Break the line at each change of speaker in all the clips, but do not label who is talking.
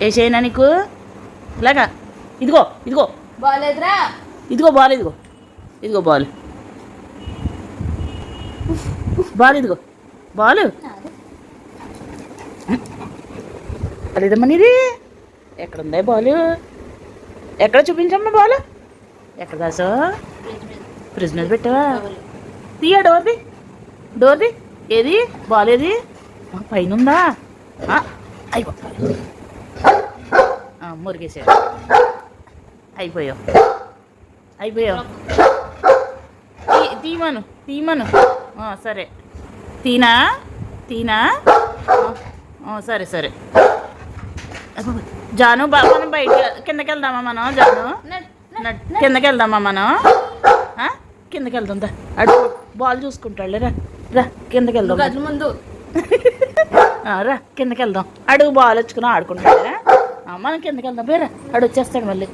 వేసేయనా నీకు? ఇలాగా ఇదిగో ఇదిగో.
బాగాలేదురా
ఇదిగో బాల్ ఇదిగో. ఇదిగో బాల్. బాల్ ఇదిగో. బాల్. లేదమ్మా నీది. ఎక్కడ ఉందా బాలు? ఎక్కడ చూపించమ్మా బాలు? ఎక్కడ దాసో? ఫ్రిడ్జ్ మీద పెట్టావా? తీయ డోర్ది? డోర్ది? ఏది? బాల్ ఏది ఆ, పైన ఉందా? అయిపో. మురిగేసాడు అయిపోయావు. అయిపోయావు. తీ- తీమను తీమను. సరే. తీనా? తీనా? సరే సరే. జాను బా మనం బయట కిందకి వెళ్దామా మనం జాను? కిందకి వెళ్దామా మనం? కిందకి వెళ్దాం దా. అడు బాల్ చూసుకుంటాడులే రా. రా కిందకి వెళ్దాం
ముందు.
రా కిందకి వెళ్దాం అడుగు బాల్ వచ్చుకుని ఆడుకుంటాడా ఆ, మనం కిందకి వెళ్దాం? పేరా అడు వచ్చేస్తాడు మళ్ళీ.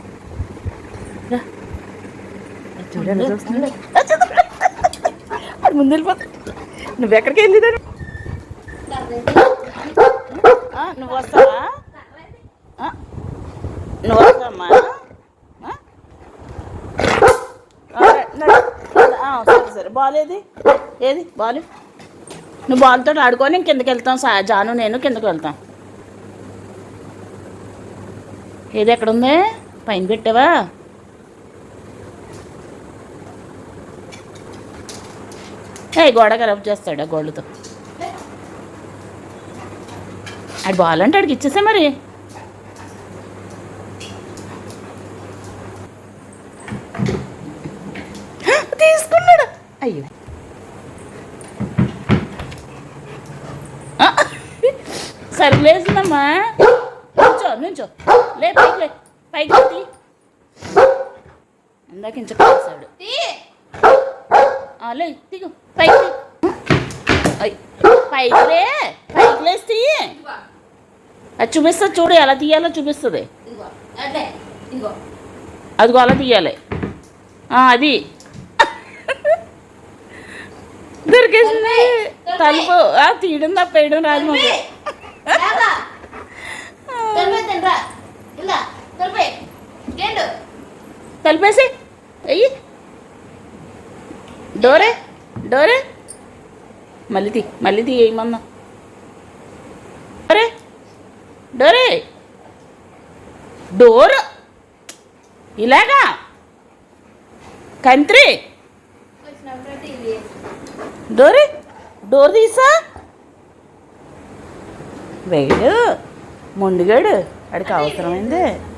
అది ముందు వెళ్ళిపోతా నువ్వు ఎక్కడికి వెళ్ళిదాను నువ్వు వస్తావా? నువ్వు వస్తావమ్మా? సరే సరే. బాల్ ఏది? బాల్. నువ్వు బాల్తో ఆడుకొని కిందకి వెళ్తాం? సా జాను నేను కిందకి వెళ్తాం. ఏది ఎక్కడ ఉంది? పైన పెట్టావా? ఏ గోడ ఖరాబ్ చేస్తాడు ఆ గోళ్ళతో. అది బాల్ అంటే ఆడికి మరి. తీసుకున్నాడు. అయ్యో. సర్లేసిందమ్మా సరిలేసిందమ్మా నుంచో నుంచో. లే పైకి లే పైకి తీ. ఇందాక ఇంచ కాసాడు
తీ.
ఆ, లే దిగు పైకి పైకి లే పైకి లేసి తీ.
ఇదిగో.
అది చూపిస్తుంది చూడు ఎలా తీయాలో చూపిస్తుంది. అదిగో అలా తీయాలి. ఆ, అది. దొరికేసింది. తలుపు. ఆ, తీయడం తప్పేయడం రాదు మాకు
రాగా తలపై తినరా ఇలా తలపై గేండు
కలిపేసి. అయ్యి డోరే డోరే. మళ్ళీ తీ మళ్ళీ తీ ఏమన్నా డోరే డోరే. డోర్. ఇలాగా. కంత్రి. డోరే డోర్ తీసా. వేడు ముందుగాడు అడికి అవసరమైంది.